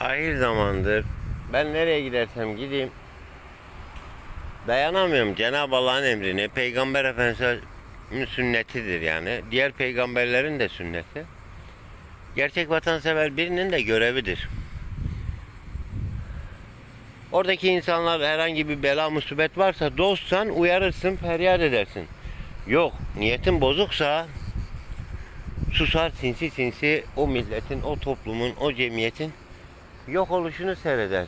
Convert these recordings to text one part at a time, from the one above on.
ahir zamandır ben nereye gidersem gideyim dayanamıyorum Cenab-ı Allah'ın emrine. Peygamber Efendimiz'in sünnetidir yani. Diğer peygamberlerin de sünneti. Gerçek vatansever birinin de görevidir. Oradaki insanlar herhangi bir bela musibet varsa dostsan uyarırsın, feryat edersin. Yok, niyetin bozuksa susar sinsi sinsi o milletin, o toplumun, o cemiyetin yok oluşunu seyreder.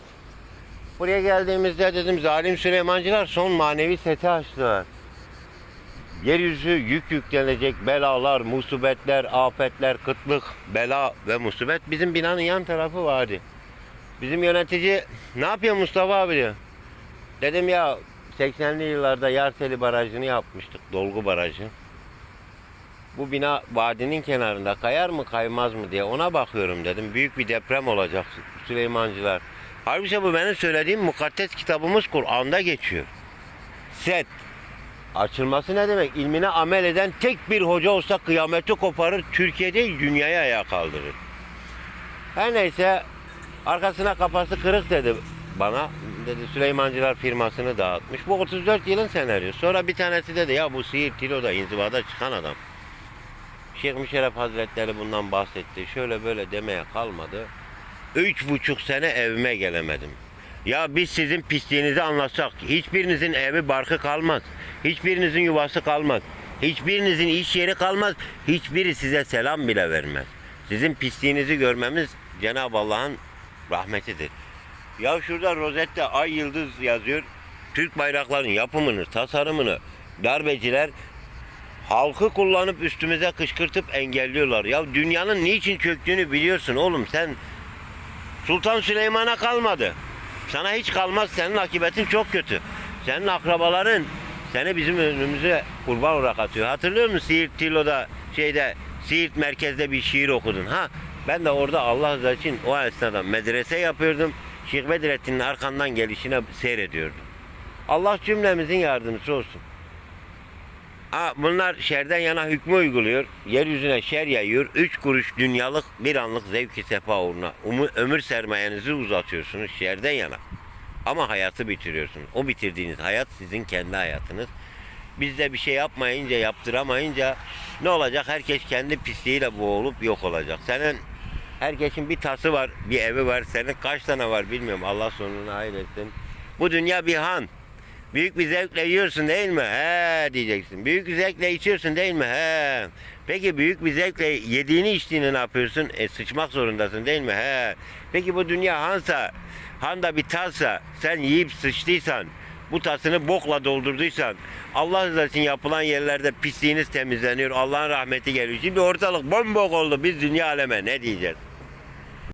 Buraya geldiğimizde dedim zalim Süleymancılar son manevi seti açtılar. Yeryüzü yük yüklenecek belalar, musibetler, afetler, kıtlık, bela ve musibet bizim binanın yan tarafı vardı. Bizim yönetici ne yapıyor Mustafa abi diyor. Dedim ya 80'li yıllarda Yarseli Barajı'nı yapmıştık, dolgu barajı. Bu bina vadinin kenarında kayar mı kaymaz mı diye ona bakıyorum dedim. Büyük bir deprem olacak Süleymancılar. Halbuki bu benim söylediğim mukaddes kitabımız Kur'an'da geçiyor. Set. Açılması ne demek? İlmine amel eden tek bir hoca olsa kıyameti koparır, Türkiye değil dünyayı ayağa kaldırır. Her neyse arkasına kafası kırık dedi bana. Dedi Süleymancılar firmasını dağıtmış. Bu 34 yılın senaryosu. Sonra bir tanesi dedi ya bu Siirt Tilo'da inzivada çıkan adam. Şeyh Müşerref Hazretleri bundan bahsetti. Şöyle böyle demeye kalmadı. Üç buçuk sene evime gelemedim. Ya biz sizin pisliğinizi anlatsak hiçbirinizin evi barkı kalmaz. Hiçbirinizin yuvası kalmaz. Hiçbirinizin iş yeri kalmaz. Hiçbiri size selam bile vermez. Sizin pisliğinizi görmemiz Cenab-ı Allah'ın rahmetidir. Ya şurada rozette ay yıldız yazıyor. Türk bayraklarının yapımını, tasarımını darbeciler halkı kullanıp üstümüze kışkırtıp engelliyorlar. Ya dünyanın niçin çöktüğünü biliyorsun oğlum sen Sultan Süleyman'a kalmadı. Sana hiç kalmaz senin akıbetin çok kötü. Senin akrabaların seni bizim önümüze kurban olarak atıyor. Hatırlıyor musun Siirt Tilo'da şeyde Siirt merkezde bir şiir okudun ha? Ben de orada Allah rızası için o esnada medrese yapıyordum. Şeyh Bedrettin'in arkandan gelişine seyrediyordum. Allah cümlemizin yardımcısı olsun. Ha, bunlar şerden yana hükmü uyguluyor. Yeryüzüne şer yayıyor. Üç kuruş dünyalık bir anlık zevki sefa uğruna umu- ömür sermayenizi uzatıyorsunuz şerden yana. Ama hayatı bitiriyorsunuz. O bitirdiğiniz hayat sizin kendi hayatınız. Biz de bir şey yapmayınca, yaptıramayınca ne olacak? Herkes kendi pisliğiyle boğulup yok olacak. Senin herkesin bir tası var, bir evi var. Senin kaç tane var bilmiyorum. Allah sonunu hayır etsin. Bu dünya bir han. Büyük bir zevkle yiyorsun değil mi? He diyeceksin. Büyük bir zevkle içiyorsun değil mi? He. Peki büyük bir zevkle yediğini içtiğini ne yapıyorsun? E sıçmak zorundasın değil mi? He. Peki bu dünya hansa, handa bir tazsa, sen yiyip sıçtıysan, bu tasını bokla doldurduysan, Allah rızası yapılan yerlerde pisliğiniz temizleniyor, Allah'ın rahmeti geliyor. Şimdi ortalık bombok oldu, biz dünya aleme ne diyeceğiz?